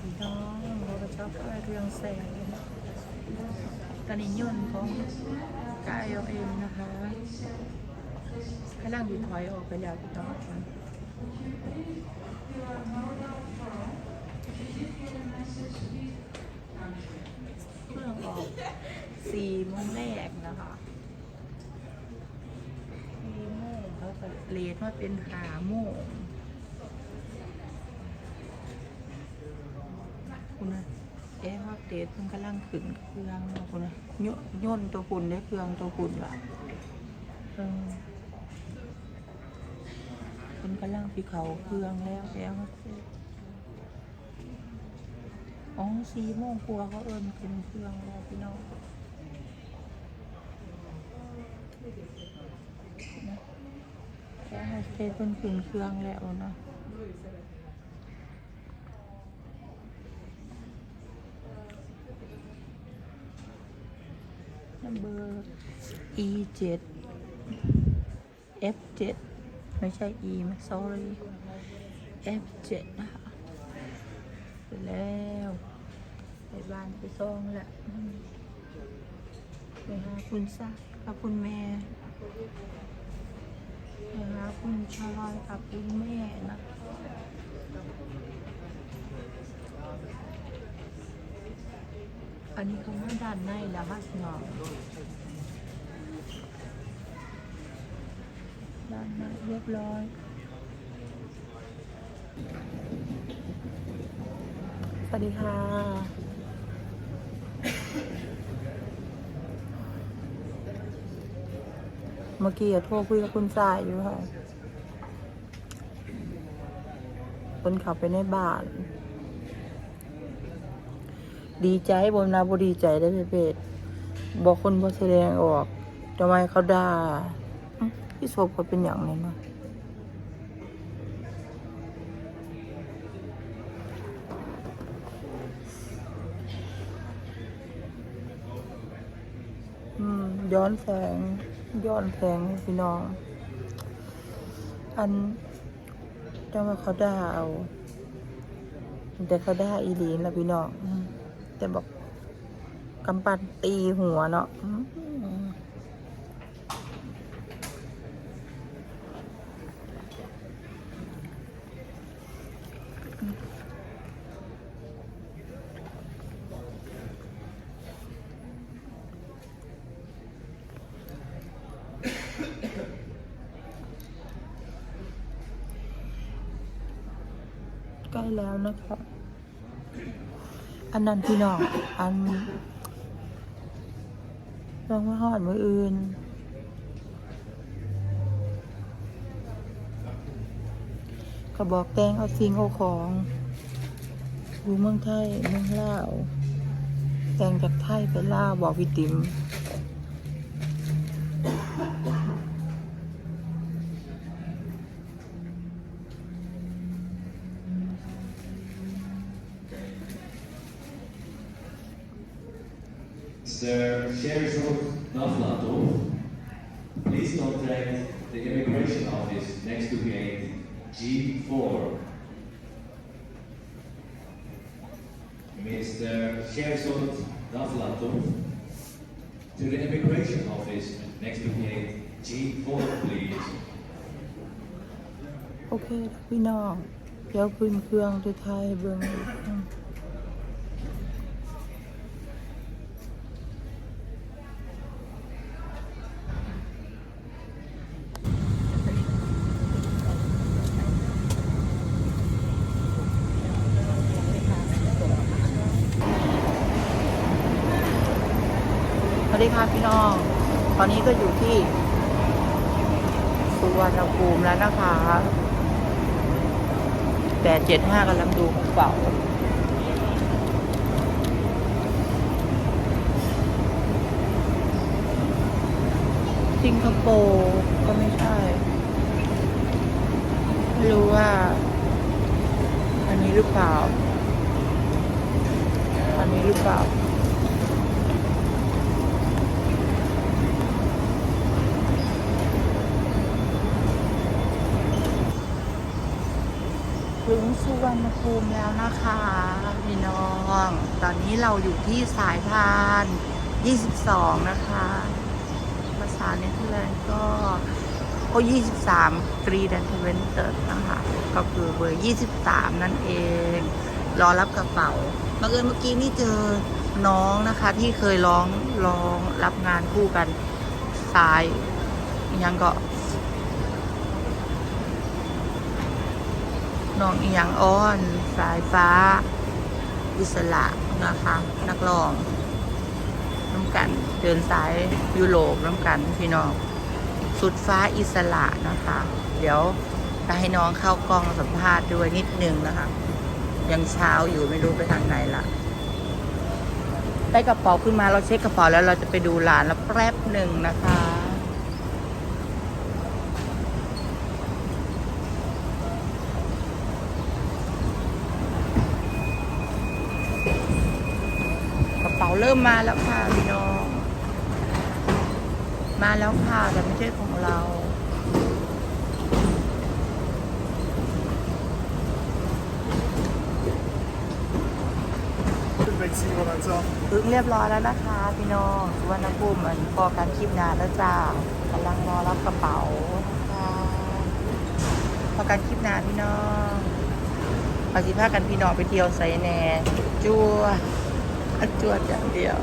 พี่น้องเราก็ชอบเรื่องแสงตอนนี้ยนต์ของกายเอาเองนะคะกำลังดีถอยออกไปแล้วพี่น้องเครื่องออกสี่โมงแรกนะคะสี่โมงเขาก็เลทมาเป็นหาโมง คุณนะแอร์ฮอต เดทมันกำลังขึ้นเครื่องเนาะคุณนะย่นตัวคุณได้เครื่องตัวคุณละคุณกำลังที่เขาเครื่องแล้วแอร์ฮอตเดทอ๋อสี่โมงกลัวาเขาเอิญขึ้นเครื่องแล้วพี่น้องแอร์ฮอตเดทเป็นขึ้นเครื่องแล้วเนาะ number e 7 f 7ไม่ใช่ e ม่ sorry f 7นะคะไปแล้วไปบ้านไปซองละไปหาคุณซ่ากับคุณแม่ไปหาคุณชายกับคุณแม่นะ นนี้เขามาด้านในแล้วค่ะพี่น้องด้านในเรียบร้อยสวัสดีค่ะ เมื่อกี้อะโทรคุยกับคุณสายอยู่ค่ะ คนขับไปในบ้าน ดีใจบนนาบดีใจได้เพศบอกคนบอแสดงออกทำไมเขาด่าพี่โซบเขาเป็นอย่างนี้เนาะย้อนแสง ย้อนแสงพี่น้อง อันจังว่าเขาด่าเอา แต่เขาได้อีหลีนละพี่น้อง แต่บอกกำปั้นตีหัวเนาะใกล้แล้วนะครับ อันนั้นพี่น้องอันลองมาหอดมืออื่นกระบอกแตงเอาสิงเอาของอยู่เมืองไทยเมืองลาว แตงจากไทยไปลาวบอกพี่ติ๋ม Sir Sherzog Navlatov, please contact the immigration office next to gate G4. Mr. Sherzog Navlatov, to the immigration office next to gate G4, please. Ok, we now kéo quỳnh phương to Thai bường สวัสดีค่ะพี่น้อง ตอนนี้ก็อยู่ที่สุวรรณภูมิแล้วนะคะแปดเจ็ดห้ากำลังดูกระเป๋าสิงคโปร์ก็ไม่ใช่ ไม่รู้ว่า อันนี้หรือเปล่า อันนี้หรือเปล่า ถึงสุวรรณภูมิแล้วนะคะพี่น้อง ตอนนี้เราอยู่ที่สายพาน 22 นะคะ ภาษาเนเธอร์แลนด์ก็โอ้23กรีดันเทเวนเตอร์นะคะก็คือเบอร์ 23 นั่นเอง รอรับกระเป๋าบังเอิญเมื่อกี้นี่เจอน้องนะคะที่เคยร้องร้องรับงานคู่กันสายยังก็ น้องอียังอ้อน สายฟ้า อิสระนะคะ นักร้องน้ำกันเดินสายยุโรปน้ำกันพี่น้องสุดฟ้าอิสระนะคะ เดี๋ยวจะให้น้องเข้ากล้องสัมภาษณ์ด้วยนิดนึงนะคะ ยังเช้าอยู่ไม่รู้ไปทางไหนละได้กระเป๋าขึ้นมาเราเช็คกระเป๋าแล้วเราจะไปดูร้านแล้วแป๊บหนึ่งนะคะ กระ เป๋าเริ่มมาแล้วค่ะพี่น้อง มาแล้วค่ะแต่ไม่ใช่ของเรา Wechsel oder so. ถึงเรียบร้อยแล้วนะคะ พี่น้องสุวรรณภูมิมันพอการคลิปนานแล้วจ้ากำลังรอรับกระเป๋านะคะพอการคลิปนานพี่น้องปฏิภาคกันพี่น้องไปเที่ยวไซแหน่จัว 多点料